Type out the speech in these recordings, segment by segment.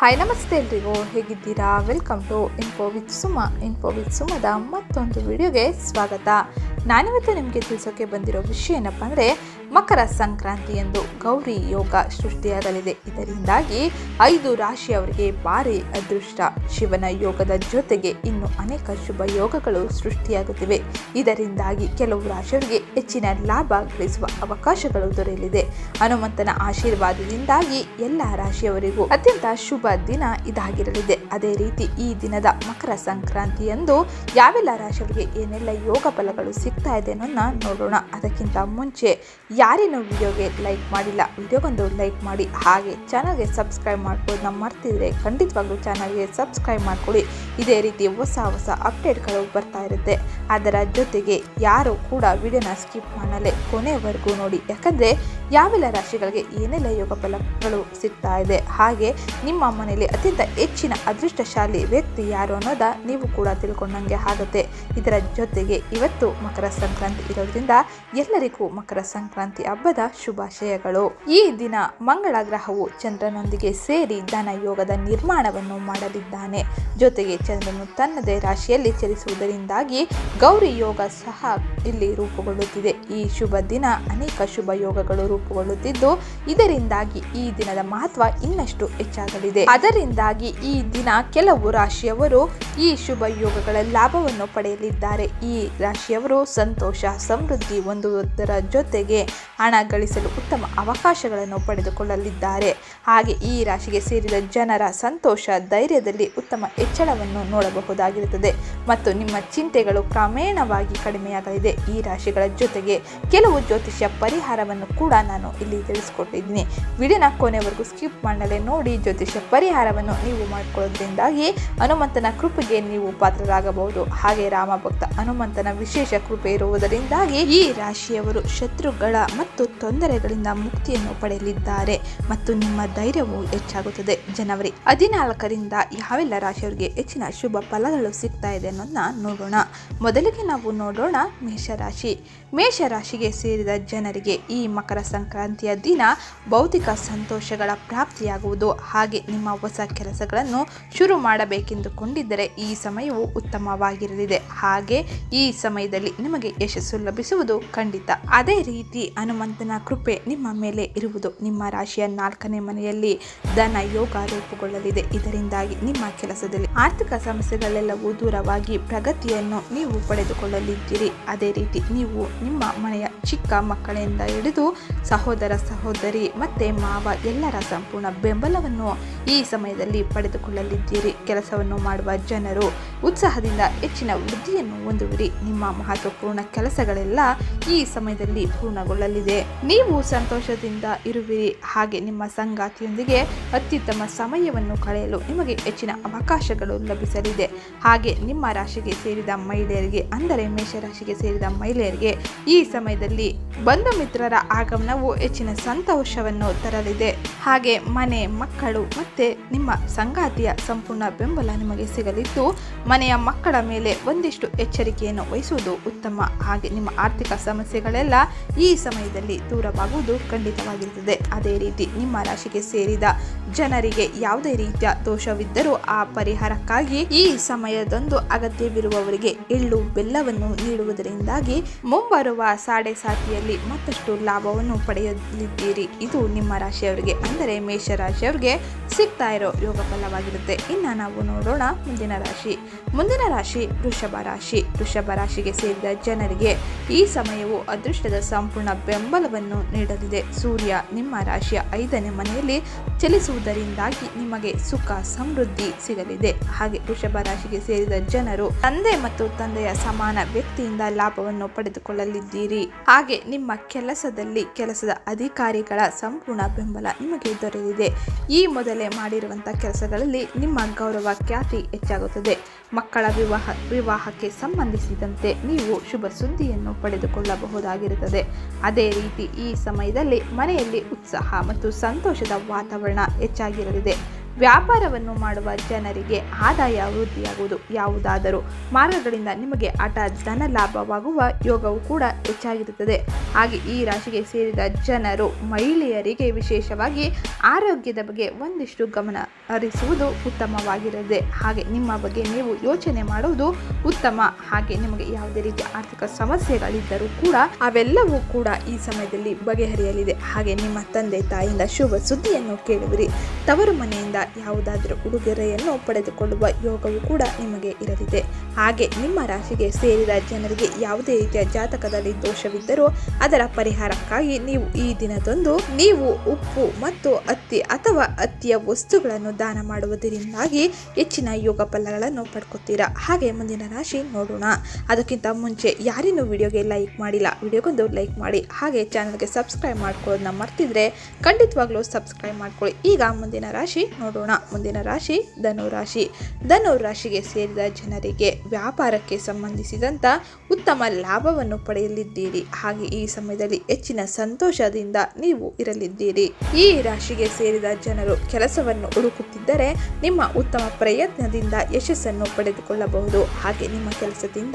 Hi ನಮಸ್ತೆ ಎಲ್ರಿಗೂ. ಹೇಗಿದ್ದೀರಾ? Welcome to info with Suma info with ಸುಮದ ಮತ್ತೊಂದು ವಿಡಿಯೋಗೆ ಸ್ವಾಗತ. ನಾನಿವತ್ತು ನಿಮಗೆ ತಿಳಿಸೋಕೆ ಬಂದಿರೋ ವಿಷಯ ಏನಪ್ಪ ಅಂದರೆ ಮಕರ ಸಂಕ್ರಾಂತಿ ಎಂದು ಗೌರಿ ಯೋಗ ಸೃಷ್ಟಿಯಾಗಲಿದೆ. ಇದರಿಂದಾಗಿ ಐದು ರಾಶಿಯವರಿಗೆ ಭಾರಿ ಅದೃಷ್ಟ. ಶಿವನ ಯೋಗದ ಜೊತೆಗೆ ಇನ್ನು ಅನೇಕ ಶುಭ ಯೋಗಗಳು ಸೃಷ್ಟಿಯಾಗುತ್ತಿವೆ. ಇದರಿಂದಾಗಿ ಕೆಲವು ರಾಶಿಯವರಿಗೆ ಹೆಚ್ಚಿನ ಲಾಭ ಗಳಿಸುವ ಅವಕಾಶಗಳು ದೊರೆಯಲಿದೆ. ಹನುಮಂತನ ಆಶೀರ್ವಾದದಿಂದಾಗಿ ಎಲ್ಲ ರಾಶಿಯವರಿಗೂ ಅತ್ಯಂತ ಶುಭ ದಿನ ಇದಾಗಿರಲಿದೆ. ಅದೇ ರೀತಿ ಈ ದಿನದ ಮಕರ ಸಂಕ್ರಾಂತಿಯಂದು ಯಾವೆಲ್ಲ ರಾಶಿಯವರಿಗೆ ಏನೆಲ್ಲ ಯೋಗ ಫಲಗಳು ಸಿಗ್ತಾ ಇದೆ ಅನ್ನೋದನ್ನ ನೋಡೋಣ. ಅದಕ್ಕಿಂತ ಮುಂಚೆ ಯಾರೇನು ವಿಡಿಯೋಗೆ ಲೈಕ್ ಮಾಡಿಲ್ಲ, ವಿಡಿಯೋಗೊಂದು ಲೈಕ್ ಮಾಡಿ. ಹಾಗೆ ಚಾನಲ್ಗೆ ಸಬ್ಸ್ಕ್ರೈಬ್ ಮಾಡ್ಕೊಳ್ಳೋದನ್ನ ಮರ್ತಿದ್ರೆ ಖಂಡಿತವಾಗ್ಲೂ ಚಾನಲ್ಗೆ ಸಬ್ಸ್ಕ್ರೈಬ್ ಮಾಡ್ಕೊಳ್ಳಿ. ಇದೇ ರೀತಿ ಹೊಸ ಹೊಸ ಅಪ್ಡೇಟ್ಗಳು ಬರ್ತಾ ಇರುತ್ತೆ. ಅದರ ಜೊತೆಗೆ ಯಾರು ಕೂಡ ವಿಡಿಯೋನ ಸ್ಕಿಪ್ ಮಾಡಲೇ ಕೊನೆವರೆಗೂ ನೋಡಿ. ಯಾಕಂದರೆ ಯಾವೆಲ್ಲ ರಾಶಿಗಳಿಗೆ ಏನೆಲ್ಲ ಯೋಗ ಫಲಗಳು ಸಿಗ್ತಾ ಇದೆ? ಹಾಗೆ ನಿಮ್ಮ ಮನೆಯಲ್ಲಿ ಅತ್ಯಂತ ಹೆಚ್ಚಿನ ಅದೃಷ್ಟಶಾಲಿ ವ್ಯಕ್ತಿ ಯಾರು ಅನ್ನೋದ ನೀವು ಕೂಡ ತಿಳ್ಕೊಂಡಂಗೆ ಆಗುತ್ತೆ. ಇದರ ಜೊತೆಗೆ ಇವತ್ತು ಮಕರ ಸಂಕ್ರಾಂತಿ ಇರೋದ್ರಿಂದ ಎಲ್ಲರಿಗೂ ಮಕರ ಸಂಕ್ರಾಂತಿ ಹಬ್ಬದ ಶುಭಾಶಯಗಳು. ಈ ದಿನ ಮಂಗಳ ಗ್ರಹವು ಚಂದ್ರನೊಂದಿಗೆ ಸೇರಿ ಧನ ಯೋಗದ ನಿರ್ಮಾಣವನ್ನು ಮಾಡಲಿದ್ದಾನೆ. ಜೊತೆಗೆ ಚಂದ್ರನು ತನ್ನದೇ ರಾಶಿಯಲ್ಲಿ ಚಲಿಸುವುದರಿಂದಾಗಿ ಗೌರಿ ಯೋಗ ಸಹ ಇಲ್ಲಿ ರೂಪುಗೊಳ್ಳುತ್ತಿದೆ. ಈ ಶುಭ ದಿನ ಅನೇಕ ಶುಭ ಯೋಗಗಳು ರೂಪುಗೊಳ್ಳುತ್ತಿದ್ದು, ಇದರಿಂದಾಗಿ ಈ ದಿನದ ಮಹತ್ವ ಇನ್ನಷ್ಟು ಹೆಚ್ಚಾಗಲಿದೆ. ಅದರಿಂದಾಗಿ ಈ ದಿನ ಕೆಲವು ರಾಶಿಯವರು ಈ ಶುಭ ಯೋಗಗಳ ಲಾಭವನ್ನು ಪಡೆಯಲಿದ್ದಾರೆ. ಈ ರಾಶಿಯವರು ಸಂತೋಷ, ಸಮೃದ್ಧಿ ಹೊಂದುವುದರ ಜೊತೆಗೆ ಹಣ ಗಳಿಸಲು ಉತ್ತಮ ಅವಕಾಶಗಳನ್ನು ಪಡೆದುಕೊಳ್ಳಲಿದ್ದಾರೆ. ಹಾಗೆ ಈ ರಾಶಿಗೆ ಸೇರಿದ ಜನರ ಸಂತೋಷ ಧೈರ್ಯದಲ್ಲಿ ಉತ್ತಮ ಹೆಚ್ಚಳವನ್ನು ನೋಡಬಹುದಾಗಿರುತ್ತದೆ. ಮತ್ತು ನಿಮ್ಮ ಚಿಂತೆಗಳು ಕ್ರಮೇಣವಾಗಿ ಕಡಿಮೆಯಾಗಲಿದೆ. ಈ ರಾಶಿಗಳ ಜೊತೆಗೆ ಕೆಲವು ಜ್ಯೋತಿಷ್ಯ ಪರಿಹಾರವನ್ನು ಕೂಡ ನಾನು ಇಲ್ಲಿ ತಿಳಿಸ್ಕೊಟ್ಟಿದ್ದೀನಿ. ವಿಡಿಯೋನ ಕೊನೆವರೆಗೂ ಸ್ಕಿಪ್ ಮಾಡಲೆ ನೋಡಿ, ಜ್ಯೋತಿಷ್ಯ ಪರಿಹಾರವನ್ನು ನೀವು ಮಾಡಿಕೊಳ್ಳೋದ್ರಿಂದಾಗಿ ಹನುಮಂತನ ಕೃಪೆಗೆ ನೀವು ಪಾತ್ರರಾಗಬಹುದು. ಹಾಗೆ ರಾಮ ಭಕ್ತ ಹನುಮಂತನ ವಿಶೇಷ ಕೃಪೆ ಇರುವುದರಿಂದಾಗಿ ಈ ರಾಶಿಯವರು ಶತ್ರುಗಳ ಮತ್ತು ತೊಂದರೆಗಳಿಂದ ಮುಕ್ತಿಯನ್ನು ಪಡೆಯಲಿದ್ದಾರೆ ಮತ್ತು ನಿಮ್ಮ ಧೈರ್ಯವು ಹೆಚ್ಚಾಗುತ್ತದೆ. ಜನವರಿ ಹದಿನಾಲ್ಕರಿಂದ ಯಾವೆಲ್ಲ ರಾಶಿಯವರಿಗೆ ಹೆಚ್ಚಿನ ಶುಭ ಫಲಗಳು ಸಿಗ್ತಾ ಇದೆ ಅನ್ನೋದನ್ನ ನೋಡೋಣ. ಮೊದಲಿಗೆ ನಾವು ನೋಡೋಣ ಮೇಷರಾಶಿ. ಮೇಷರಾಶಿಗೆ ಸೇರಿದ ಜನರಿಗೆ ಈ ಮಕರ ಸಂಕ್ರಾಂತಿಯ ದಿನ ಭೌತಿಕ ಸಂತೋಷಗಳ ಪ್ರಾಪ್ತಿಯಾಗುವುದು. ಹಾಗೆ ನಿಮ್ಮ ಹೊಸ ಕೆಲಸಗಳನ್ನು ಶುರು ಮಾಡಬೇಕೆಂದುಕೊಂಡಿದ್ದರೆ ಈ ಸಮಯವು ಉತ್ತಮವಾಗಿರಲಿದೆ. ಹಾಗೆ ಈ ಸಮಯದಲ್ಲಿ ನಿಮಗೆ ಯಶಸ್ಸು ಲಭಿಸುವುದು ಖಂಡಿತ. ಅದೇ ರೀತಿ ಹನುಮಂತನ ಕೃಪೆ ನಿಮ್ಮ ಮೇಲೆ ಇರುವುದು. ನಿಮ್ಮ ರಾಶಿಯ ನಾಲ್ಕನೇ ಮನೆಯಲ್ಲಿ ಧನ ಯೋಗ ರೂಪುಗೊಳ್ಳಲಿದೆ. ಇದರಿಂದಾಗಿ ನಿಮ್ಮ ಕೆಲಸದಲ್ಲಿ ಆರ್ಥಿಕ ಸಮಸ್ಯೆಗಳೆಲ್ಲವೂ ದೂರವಾಗಿ ಪ್ರಗತಿಯನ್ನು ನೀವು ಪಡೆದುಕೊಳ್ಳಲಿದ್ದೀರಿ. ಅದೇ ರೀತಿ ನೀವು ನಿಮ್ಮ ಮನೆಯ ಚಿಕ್ಕ ಮಕ್ಕಳಿಂದ ಹಿಡಿದು ಸಹೋದರ ಸಹೋದರಿ ಮತ್ತೆ ಮಾವ ಎಲ್ಲರ ಸಂಪೂರ್ಣ ಬೆಂಬಲವನ್ನು ಈ ಸಮಯದಲ್ಲಿ ಪಡೆದುಕೊಳ್ಳಲಿದ್ದೀರಿ. ಕೆಲಸವನ್ನು ಮಾಡುವ ಜನರು ಉತ್ಸಾಹದಿಂದ ಹೆಚ್ಚಿನ ವೃದ್ಧಿಯನ್ನು ಹೊಂದುವಿರಿ. ನಿಮ್ಮ ಮಹತ್ವಪೂರ್ಣ ಕೆಲಸಗಳೆಲ್ಲ ಈ ಸಮಯದಲ್ಲಿ ಪೂರ್ಣಗೊಳ್ಳಲಿದೆ. ನೀವು ಸಂತೋಷದಿಂದ ಇರುವಿರಿ. ಹಾಗೆ ನಿಮ್ಮ ಸಂಗಾತಿಯೊಂದಿಗೆ ಅತ್ಯುತ್ತಮ ಸಮಯವನ್ನು ಕಳೆಯಲು ನಿಮಗೆ ಹೆಚ್ಚಿನ ಅವಕಾಶಗಳು ಲಭಿಸಲಿದೆ. ಹಾಗೆ ನಿಮ್ಮ ರಾಶಿಗೆ ಸೇರಿದ ಮಹಿಳೆಯರಿಗೆ, ಅಂದರೆ ಮೇಷರಾಶಿಗೆ ಸೇರಿದ ಮಹಿಳೆಯರಿಗೆ ಈ ಸಮಯದಲ್ಲಿ ಬಂಧು ಮಿತ್ರರ ಆಗಮನವು ಹೆಚ್ಚಿನ ಸಂತೋಷವನ್ನು ತರಲಿದೆ. ಹಾಗೆ ಮನೆ, ಮಕ್ಕಳು ಮತ್ತೆ ನಿಮ್ಮ ಸಂಗಾತಿಯ ಸಂಪೂರ್ಣ ಬೆಂಬಲ ನಿಮಗೆ ಸಿಗಲಿದ್ದು, ಮನೆಯ ಮಕ್ಕಳ ಮೇಲೆ ಒಂದಿಷ್ಟು ಎಚ್ಚರಿಕೆಯನ್ನು ವಹಿಸುವುದು ಉತ್ತಮ. ಹಾಗೆ ನಿಮ್ಮ ಆರ್ಥಿಕ ಸಮಸ್ಯೆಗಳೆಲ್ಲ ಈ ಸಮಯದಲ್ಲಿ ದೂರವಾಗುವುದು ಖಂಡಿತವಾಗಿರುತ್ತದೆ. ಅದೇ ರೀತಿ ನಿಮ್ಮ ರಾಶಿಗೆ ಸೇರಿದ ಜನರಿಗೆ ಯಾವುದೇ ರೀತಿಯ ದೋಷವಿದ್ದರೂ ಆ ಪರಿಹಾರಕ್ಕಾಗಿ ಈ ಸಮಯದಂದು ಅಗತ್ಯವಿರುವವರಿಗೆ ಎಳ್ಳು ಬೆಲ್ಲವನ್ನು ನೀಡುವುದರಿಂದಾಗಿ ಮುಂಬರುವ ಸಾಡೆ ಸಾತಿಯಲ್ಲಿ ಮತ್ತಷ್ಟು ಲಾಭವನ್ನು ಪಡೆಯಲಿದ್ದೀರಿ. ಇದು ನಿಮ್ಮ ರಾಶಿಯವರಿಗೆ, ಅಂದರೆ ಮೇಷರಾಶಿಯವರಿಗೆ ಸಿಗ್ತಾ ಇರೋ ಯೋಗ ಫಲವಾಗಿರುತ್ತೆ. ಇನ್ನು ನಾವು ನೋಡೋಣ ಮುಂದಿನ ರಾಶಿ. ಮುಂದಿನ ರಾಶಿ ವೃಷಭ ರಾಶಿ. ವೃಷಭ ರಾಶಿಗೆ ಸೇರಿದ ಜನರಿಗೆ ಈ ಸಮಯವು ಅದೃಷ್ಟದ ಸಂಪೂರ್ಣ ಬೆಂಬಲವನ್ನು ನೀಡಲಿದೆ. ಸೂರ್ಯ ನಿಮ್ಮ ರಾಶಿಯ ಐದನೇ ಮನೆಯಲ್ಲಿ ಚಲಿಸುವುದರಿಂದಾಗಿ ನಿಮಗೆ ಸುಖ, ಸಮೃದ್ಧಿ ಸಿಗಲಿದೆ. ಹಾಗೆ ವೃಷಭ ರಾಶಿಗೆ ಸೇರಿದ ಜನರು ತಂದೆ ಮತ್ತು ತಂದೆಯ ಸಮಾನ ವ್ಯಕ್ತಿಯಿಂದ ಲಾಭವನ್ನು ಪಡೆದುಕೊಳ್ಳಲಿದ್ದೀರಿ. ಹಾಗೆ ನಿಮ್ಮ ಕೆಲಸದಲ್ಲಿ ಕೆಲಸದ ಅಧಿಕಾರಿಗಳ ಸಂಪೂರ್ಣ ಬೆಂಬಲ ನಿಮಗೆ ದೊರೆಯಲಿದೆ ಈ ಮೊದಲೇ ಮಾಡಿರುವಂತಹ ಕೆಲಸಗಳಲ್ಲಿ ನಿಮ್ಮ ಗೌರವ ಖ್ಯಾತಿ ಹೆಚ್ಚಾಗುತ್ತದೆ. ಮಕ್ಕಳ ವಿವಾಹ, ವಿವಾಹಕ್ಕೆ ಸಂಬಂಧಿಸಿದಂತೆ ನೀವು ಶುಭ ಸುದ್ದಿಯನ್ನು ಪಡೆದುಕೊಳ್ಳಬಹುದಾಗಿರುತ್ತದೆ. ಅದೇ ರೀತಿ ಈ ಸಮಯದಲ್ಲಿ ಮನೆಯಲ್ಲಿ ಉತ್ಸಾಹ ಮತ್ತು ಸಂತೋಷದ ವಾತಾವರಣ ಹೆಚ್ಚಾಗಿರಲಿದೆ. ವ್ಯಾಪಾರವನ್ನು ಮಾಡುವ ಜನರಿಗೆ ಆದಾಯ ವೃದ್ಧಿಯಾಗುವುದು ಯಾವುದಾದರೂ ಮಾರ್ಗಗಳಿಂದ ನಿಮಗೆ ಆಟ, ಧನ ಲಾಭವಾಗುವ ಯೋಗವು ಕೂಡ ಹೆಚ್ಚಾಗಿರುತ್ತದೆ. ಹಾಗೆ ಈ ರಾಶಿಗೆ ಸೇರಿದ ಜನರು ಮಹಿಳೆಯರಿಗೆ ವಿಶೇಷವಾಗಿ ಆರೋಗ್ಯದ ಬಗ್ಗೆ ಒಂದಿಷ್ಟು ಗಮನ ಹರಿಸುವುದು ಉತ್ತಮವಾಗಿರದೆ ಹಾಗೆ ನಿಮ್ಮ ಬಗ್ಗೆ ನೀವು ಯೋಚನೆ ಮಾಡುವುದು ಉತ್ತಮ. ಹಾಗೆ ನಿಮಗೆ ಯಾವುದೇ ರೀತಿಯ ಆರ್ಥಿಕ ಸಮಸ್ಯೆಗಳಿದ್ದರೂ ಕೂಡ ಅವೆಲ್ಲವೂ ಕೂಡ ಈ ಸಮಯದಲ್ಲಿ ಬಗೆಹರಿಯಲಿದೆ. ಹಾಗೆ ನಿಮ್ಮ ತಂದೆ ತಾಯಿಯಿಂದ ಶುಭ ಸುದ್ದಿಯನ್ನು ಕೇಳುವಿರಿ. ತವರು ಮನೆಯಿಂದ ಯಾವುದಾದರೂ ಉಡುಗೊರೆಯನ್ನು ಪಡೆದುಕೊಳ್ಳುವ ಯೋಗವು ಕೂಡ ನಿಮಗೆ ಇರಲಿದೆ. ಹಾಗೆ ನಿಮ್ಮ ರಾಶಿಗೆ ಸೇರಿದ ಜನರಿಗೆ ಯಾವುದೇ ರೀತಿಯ ಜಾತಕದಲ್ಲಿ ದೋಷವಿದ್ದರೂ ಅದರ ಪರಿಹಾರಕ್ಕಾಗಿ ನೀವು ಈ ದಿನದಂದು ನೀವು ಉಪ್ಪು ಮತ್ತು ಅತ್ತಿ ಅಥವಾ ಅತ್ತಿಯ ವಸ್ತುಗಳನ್ನು ದಾನ ಮಾಡುವುದರಿಂದಾಗಿ ಹೆಚ್ಚಿನ ಯೋಗ ಫಲಗಳನ್ನು ಪಡ್ಕೊತೀರಾ? ಹಾಗೆ ಮುಂದಿನ ರಾಶಿ ನೋಡೋಣ. ಅದಕ್ಕಿಂತ ಮುಂಚೆ ಯಾರಿನ್ನೂ ವಿಡಿಯೋಗೆ ಲೈಕ್ ಮಾಡಿಲ್ಲ, ವಿಡಿಯೋಗೊಂದು ಲೈಕ್ ಮಾಡಿ. ಹಾಗೆ ಚಾನಲ್ಗೆ ಸಬ್ಸ್ಕ್ರೈಬ್ ಮಾಡ್ಕೊಳ್ಳೋದನ್ನ ಮರ್ತಿದ್ರೆ ಖಂಡಿತವಾಗ್ಲೂ ಸಬ್ಸ್ಕ್ರೈಬ್ ಮಾಡ್ಕೊಳ್ಳಿ. ಈಗ ಮುಂದಿನ ರಾಶಿ ನೋಡೋಣ. ಮುಂದಿನ ರಾಶಿ ಧನು ರಾಶಿ. ಧನು ರಾಶಿಗೆ ಸೇರಿದ ಜನರಿಗೆ ವ್ಯಾಪಾರಕ್ಕೆ ಸಂಬಂಧಿಸಿದಂಥ ಉತ್ತಮ ಲಾಭವನ್ನು ಪಡೆಯಲಿದ್ದೀರಿ. ಹಾಗೆ ಈ ಸಮಯದಲ್ಲಿ ಹೆಚ್ಚಿನ ಸಂತೋಷದಿಂದ ನೀವು ಇರಲಿದ್ದೀರಿ. ಈ ರಾಶಿಗೆ ಸೇರಿದ ಜನರು ಕೆಲಸವನ್ನು ಹುಡುಕುತ್ತಿದ್ದರೆ ನಿಮ್ಮ ಉತ್ತಮ ಪ್ರಯತ್ನದಿಂದ ಯಶಸ್ಸನ್ನು ಪಡೆದುಕೊಳ್ಳಬಹುದು. ಹಾಗೆ ನಿಮ್ಮ ಕೆಲಸದಿಂದ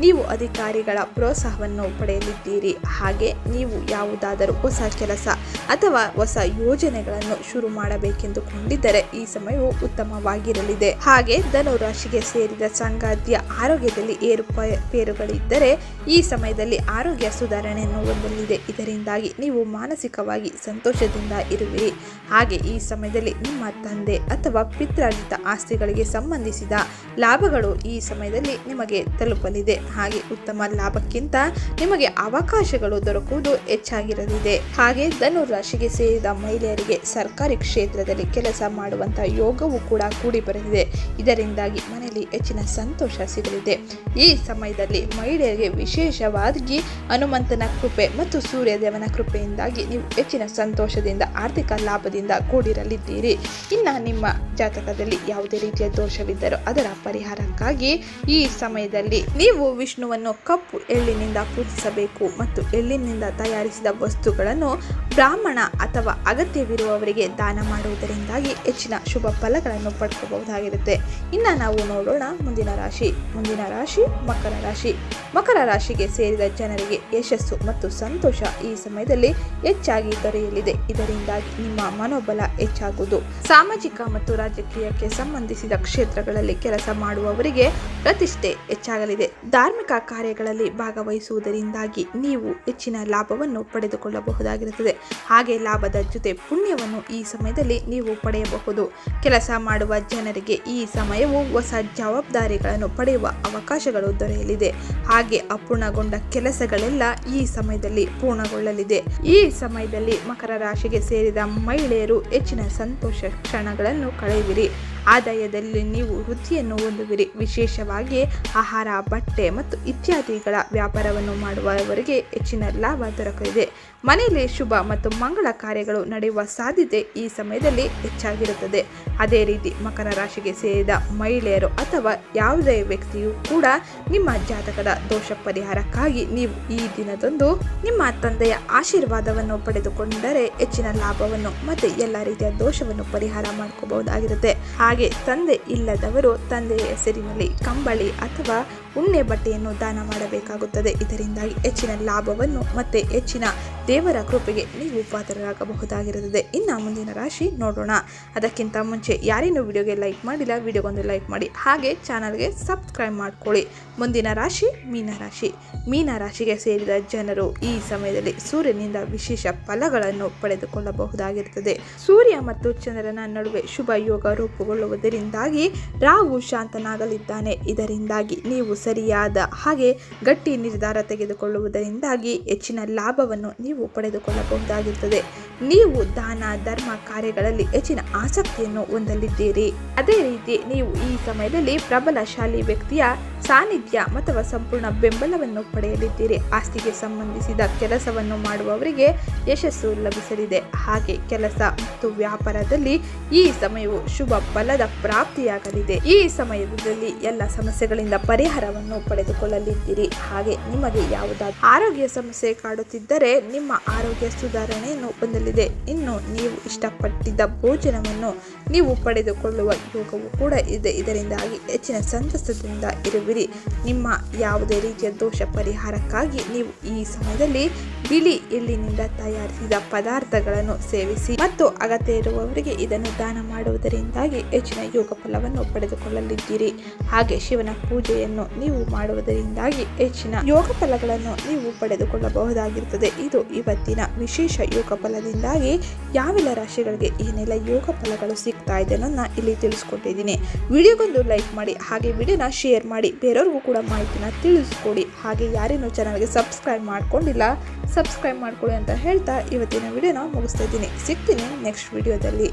ನೀವು ಅಧಿಕಾರಿಗಳ ಪ್ರೋತ್ಸಾಹವನ್ನು ಪಡೆಯಲಿದ್ದೀರಿ. ಹಾಗೆ ನೀವು ಯಾವುದಾದರೂ ಹೊಸ ಕೆಲಸ ಅಥವಾ ಹೊಸ ಯೋಜನೆಗಳನ್ನು ಶುರು ಮಾಡಬೇಕೆಂದುಕೊಂಡಿದ್ದರೆ ಈ ಸಮಯವು ಉತ್ತಮವಾಗಿರಲಿದೆ. ಹಾಗೆ ಧನು ರಾಶಿಗೆ ಸೇರಿದ ಸಂಗಾತಿಯ ಆರೋಗ್ಯದಲ್ಲಿ ಏರುಪೇರುಗಳಿದ್ದರೆ ಈ ಸಮಯದಲ್ಲಿ ಆರೋಗ್ಯ ಸುಧಾರಣೆಯನ್ನು ಹೊಂದಲಿದೆ. ಇದರಿಂದಾಗಿ ನೀವು ಮಾನಸಿಕವಾಗಿ ಸಂತೋಷದಿಂದ ಇರುವಿರಿ. ಹಾಗೆ ಈ ಸಮಯದಲ್ಲಿ ನಿಮ್ಮ ತಂದೆ ಅಥವಾ ಪಿತ್ರಾರ್ಜಿತ ಆಸ್ತಿಗಳಿಗೆ ಸಂಬಂಧಿಸಿದ ಲಾಭಗಳು ಈ ಸಮಯದಲ್ಲಿ ನಿಮಗೆ ತಲುಪಲಿದೆ. ಹಾಗೆ ಉತ್ತಮ ಲಾಭಕ್ಕಿಂತ ನಿಮಗೆ ಅವಕಾಶಗಳು ದೊರಕುವುದು ಹೆಚ್ಚಾಗಿರಲಿದೆ. ಹಾಗೆ ಧನು ರಾಶಿಗೆ ಸೇರಿದ ಮಹಿಳೆಯರಿಗೆ ಸರ್ಕಾರಿ ಕ್ಷೇತ್ರದಲ್ಲಿ ಕೆಲಸ ಮಾಡುವಂತಹ ಯೋಗವು ಕೂಡ ಕೂಡಿ ಬರಲಿದೆ. ಇದರಿಂದಾಗಿ ಮನೆಯಲ್ಲಿ ಹೆಚ್ಚಿನ ಸಂತೋಷ ಸಿಗಲಿದೆ. ಈ ಸಮಯದಲ್ಲಿ ಮಹಿಳೆಯರಿಗೆ ವಿಶೇಷವಾಗಿ ಹನುಮಂತನ ಕೃಪೆ ಮತ್ತು ಸೂರ್ಯದೇವನ ಕೃಪೆಯಿಂದಾಗಿ ನೀವು ಹೆಚ್ಚಿನ ಸಂತೋಷದಿಂದ, ಆರ್ಥಿಕ ಲಾಭದಿಂದ ಕೂಡಿರಲಿದ್ದೀರಿ. ಇನ್ನು ನಿಮ್ಮ ಜಾತಕದಲ್ಲಿ ಯಾವುದೇ ರೀತಿಯ ದೋಷವಿದ್ದರೂ ಅದರ ಪರಿಹಾರಕ್ಕಾಗಿ ಈ ಸಮಯದಲ್ಲಿ ನೀವು ವಿಷ್ಣುವನ್ನು ಕಪ್ಪು ಎಳ್ಳಿನಿಂದ ಪೂಜಿಸಬೇಕು ಮತ್ತು ಎಳ್ಳಿನಿಂದ ತಯಾರಿಸಿದ ವಸ್ತುಗಳನ್ನು ಬ್ರಾಹ್ಮಣ ಅಥವಾ ಅಗತ್ಯವಿರುವವರಿಗೆ ದಾನ ಮಾಡುವುದರಿಂದಾಗಿ ಹೆಚ್ಚಿನ ಶುಭ ಫಲಗಳನ್ನು ಪಡ್ಕೋಬಹುದಾಗಿರುತ್ತೆ. ಇನ್ನು ನಾವು ನೋಡೋಣ ಮುಂದಿನ ರಾಶಿ. ಮುಂದಿನ ರಾಶಿ ಮಕರ ರಾಶಿ. ಮಕರ ರಾಶಿಗೆ ಸೇರಿದ ಜನರಿಗೆ ಯಶಸ್ಸು ಮತ್ತು ಸಂತೋಷ ಈ ಸಮಯದಲ್ಲಿ ಹೆಚ್ಚಾಗಿ ದೊರೆಯಲಿದೆ. ಇದರಿಂದಾಗಿ ನಿಮ್ಮ ಮನೋಬಲ ಹೆಚ್ಚಾಗುವುದು. ಸಾಮಾಜಿಕ ಮತ್ತು ರಾಜಕೀಯಕ್ಕೆ ಸಂಬಂಧಿಸಿದ ಕ್ಷೇತ್ರಗಳಲ್ಲಿ ಕೆಲಸ ಮಾಡುವವರಿಗೆ ಪ್ರತಿಷ್ಠೆ ಹೆಚ್ಚಾಗಲಿದೆ. ಧಾರ್ಮಿಕ ಕಾರ್ಯಗಳಲ್ಲಿ ಭಾಗವಹಿಸುವುದರಿಂದಾಗಿ ನೀವು ಹೆಚ್ಚಿನ ಲಾಭವನ್ನು ಪಡೆದುಕೊಳ್ಳಬಹುದಾಗಿರುತ್ತದೆ. ಹಾಗೆ ಲಾಭದ ಜೊತೆ ಪುಣ್ಯವನ್ನು ಈ ಸಮಯದಲ್ಲಿ ನೀವು ಪಡೆಯಬಹುದು. ಕೆಲಸ ಮಾಡುವ ಜನರಿಗೆ ಈ ಸಮಯವು ಹೊಸ ಜವಾಬ್ದಾರಿಗಳನ್ನು ಪಡೆಯುವ ಅವಕಾಶಗಳು ದೊರೆಯಲಿದೆ. ಹಾಗೆ ಅಪೂರ್ಣಗೊಂಡ ಕೆಲಸಗಳೆಲ್ಲ ಈ ಸಮಯದಲ್ಲಿ ಪೂರ್ಣಗೊಳ್ಳಲಿದೆ. ಈ ಸಮಯದಲ್ಲಿ ಮಕರ ರಾಶಿಗೆ ಸೇರಿದ ಮಹಿಳೆಯರು ಹೆಚ್ಚಿನ ಸಂತೋಷ ಕ್ಷಣಗಳನ್ನು ಕಳೆಯುವಿರಿ. ಆದಾಯದಲ್ಲಿ ನೀವು ವೃತ್ತಿಯನ್ನು ಹೊಂದುವಿರಿ. ವಿಶೇಷವಾಗಿ ಆಹಾರ, ಬಟ್ಟೆ ಮತ್ತು ಇತ್ಯಾದಿಗಳ ವ್ಯಾಪಾರವನ್ನು ಮಾಡುವವರಿಗೆ ಹೆಚ್ಚಿನ ಲಾಭ ದೊರಕಲಿದೆ. ಮನೆಯಲ್ಲಿ ಶುಭ ಮತ್ತು ಮಂಗಳ ಕಾರ್ಯಗಳು ನಡೆಯುವ ಸಾಧ್ಯತೆ ಈ ಸಮಯದಲ್ಲಿ ಹೆಚ್ಚಾಗಿರುತ್ತದೆ. ಅದೇ ರೀತಿ ಮಕರ ರಾಶಿಗೆ ಸೇರಿದ ಮಹಿಳೆಯರು ಅಥವಾ ಯಾವುದೇ ವ್ಯಕ್ತಿಯು ಕೂಡ ನಿಮ್ಮ ಜಾತಕದ ದೋಷ ಪರಿಹಾರಕ್ಕಾಗಿ ನೀವು ಈ ದಿನದಂದು ನಿಮ್ಮ ತಂದೆಯ ಆಶೀರ್ವಾದವನ್ನು ಪಡೆದುಕೊಂಡರೆ ಹೆಚ್ಚಿನ ಲಾಭವನ್ನು ಮತ್ತು ಎಲ್ಲ ರೀತಿಯ ದೋಷವನ್ನು ಪರಿಹಾರ ಮಾಡ್ಕೋಬಹುದಾಗಿರುತ್ತೆ. ತಂದೆ ಇಲ್ಲದವರು ತಂದೆಯ ಹೆಸರಿನಲ್ಲಿ ಕಂಬಳಿ ಅಥವಾ ಉಣ್ಣೆ ಬಟ್ಟೆಯನ್ನು ದಾನ ಮಾಡಬೇಕಾಗುತ್ತದೆ. ಇದರಿಂದಾಗಿ ಹೆಚ್ಚಿನ ಲಾಭವನ್ನು ಮತ್ತೆ ಹೆಚ್ಚಿನ ದೇವರ ಕೃಪೆಗೆ ನೀವು ಪಾತ್ರರಾಗಬಹುದಾಗಿರುತ್ತದೆ. ಇನ್ನು ಮುಂದಿನ ರಾಶಿ ನೋಡೋಣ. ಅದಕ್ಕಿಂತ ಮುಂಚೆ ಯಾರೇನು ವಿಡಿಯೋಗೆ ಲೈಕ್ ಮಾಡಿಲ್ಲ, ವಿಡಿಯೋಗೊಂದು ಲೈಕ್ ಮಾಡಿ. ಹಾಗೆ ಚಾನಲ್ಗೆ ಸಬ್ಸ್ಕ್ರೈಬ್ ಮಾಡ್ಕೊಳ್ಳಿ. ಮುಂದಿನ ರಾಶಿ ಮೀನ ರಾಶಿ. ಮೀನ ರಾಶಿಗೆ ಸೇರಿದ ಜನರು ಈ ಸಮಯದಲ್ಲಿ ಸೂರ್ಯನಿಂದ ವಿಶೇಷ ಫಲಗಳನ್ನು ಪಡೆದುಕೊಳ್ಳಬಹುದಾಗಿರುತ್ತದೆ. ಸೂರ್ಯ ಮತ್ತು ಚಂದ್ರನ ನಡುವೆ ಶುಭ ಯೋಗ ರೂಪುಗೊಳ್ಳುವುದರಿಂದಾಗಿ ರಾಹು ಶಾಂತನಾಗಲಿದ್ದಾನೆ. ಇದರಿಂದಾಗಿ ನೀವು ಸರಿಯಾದ ಹಾಗೆ ಗಟ್ಟಿ ನಿರ್ಧಾರ ತೆಗೆದುಕೊಳ್ಳುವುದರಿಂದಾಗಿ ಹೆಚ್ಚಿನ ಲಾಭವನ್ನು ಪಡೆದುಕೊಳ್ಳಬಹುದಾಗಿರುತ್ತದೆ. ನೀವು ದಾನ, ಧರ್ಮ ಕಾರ್ಯಗಳಲ್ಲಿ ಹೆಚ್ಚಿನ ಆಸಕ್ತಿಯನ್ನು ಹೊಂದಲಿದ್ದೀರಿ. ಅದೇ ರೀತಿ ನೀವು ಈ ಸಮಯದಲ್ಲಿ ಪ್ರಬಲಶಾಲಿ ವ್ಯಕ್ತಿಯ ಸಾನ್ನಿಧ್ಯ ಅಥವಾ ಸಂಪೂರ್ಣ ಬೆಂಬಲವನ್ನು ಪಡೆಯಲಿದ್ದೀರಿ. ಆಸ್ತಿಗೆ ಸಂಬಂಧಿಸಿದ ಕೆಲಸವನ್ನು ಮಾಡುವವರಿಗೆ ಯಶಸ್ಸು ಲಭಿಸಲಿದೆ. ಹಾಗೆ ಕೆಲಸ ಮತ್ತು ವ್ಯಾಪಾರದಲ್ಲಿ ಈ ಸಮಯವು ಶುಭ ಫಲದ ಪ್ರಾಪ್ತಿಯಾಗಲಿದೆ. ಈ ಸಮಯದಲ್ಲಿ ಎಲ್ಲ ಸಮಸ್ಯೆಗಳಿಂದ ಪರಿಹಾರವನ್ನು ಪಡೆದುಕೊಳ್ಳಲಿದ್ದೀರಿ. ಹಾಗೆ ನಿಮಗೆ ಯಾವುದಾದ್ರೂ ಆರೋಗ್ಯ ಸಮಸ್ಯೆ ಕಾಡುತ್ತಿದ್ದರೆ ನಿಮ್ಮ ಆರೋಗ್ಯ ಸುಧಾರಣೆಯನ್ನು ಹೊಂದಲಿದೆ ಇನ್ನು ನೀವು ಇಷ್ಟಪಟ್ಟಿದ್ದ ಭೋಜನವನ್ನು ನೀವು ಪಡೆದುಕೊಳ್ಳುವ ಯೋಗವು ಕೂಡ ಇದೆ. ಇದರಿಂದಾಗಿ ಹೆಚ್ಚಿನ ಸಂತಸದಿಂದ ಇರುವಿರಿ. ನಿಮ್ಮ ಯಾವುದೇ ರೀತಿಯ ದೋಷ ಪರಿಹಾರಕ್ಕಾಗಿ ನೀವು ಈ ಸಮಯದಲ್ಲಿ ಬಿಳಿ ಎಳ್ಳಿನಿಂದ ತಯಾರಿಸಿದ ಪದಾರ್ಥಗಳನ್ನು ಸೇವಿಸಿ ಮತ್ತು ಅಗತ್ಯ ಇರುವವರಿಗೆ ಇದನ್ನು ದಾನ ಮಾಡುವುದರಿಂದಾಗಿ ಹೆಚ್ಚಿನ ಯೋಗ ಫಲವನ್ನು ಪಡೆದುಕೊಳ್ಳಲಿದ್ದೀರಿ. ಹಾಗೆ ಶಿವನ ಪೂಜೆಯನ್ನು ನೀವು ಮಾಡುವುದರಿಂದಾಗಿ ಹೆಚ್ಚಿನ ಯೋಗ ಫಲಗಳನ್ನು ನೀವು ಪಡೆದುಕೊಳ್ಳಬಹುದಾಗಿರುತ್ತದೆ. ಇದು ಇವತ್ತಿನ ವಿಶೇಷ ಯೋಗ ಫಲದಿಂದಾಗಿ ಯಾವೆಲ್ಲ ರಾಶಿಗಳಿಗೆ ಏನೆಲ್ಲ ಯೋಗ ಫಲಗಳು ಸಿಗ್ತಾ ಇದೆ ಅನ್ನೋದನ್ನ ಇಲ್ಲಿ ತಿಳಿಸ್ಕೊಟ್ಟಿದ್ದೀನಿ. ವಿಡಿಯೋಗೊಂದು ಲೈಕ್ ಮಾಡಿ, ಹಾಗೆ ವಿಡಿಯೋನ ಶೇರ್ ಮಾಡಿ, ಬೇರೆಯವ್ರಿಗೂ ಕೂಡ ಮಾಹಿತಿನ ತಿಳಿಸ್ಕೊಡಿ. ಹಾಗೆ ಯಾರೇನೂ ಚಾನಲ್ಗೆ ಸಬ್ಸ್ಕ್ರೈಬ್ ಮಾಡ್ಕೊಂಡಿಲ್ಲ, ಸಬ್ಸ್ಕ್ರೈಬ್ ಮಾಡ್ಕೊಳ್ಳಿ ಅಂತ ಹೇಳ್ತಾ ಇವತ್ತಿನ ವಿಡಿಯೋನ ಮುಗಿಸ್ತಾ ಇದ್ದೀನಿ. ಸಿಗ್ತೀನಿ ನೆಕ್ಸ್ಟ್ ವಿಡಿಯೋದಲ್ಲಿ.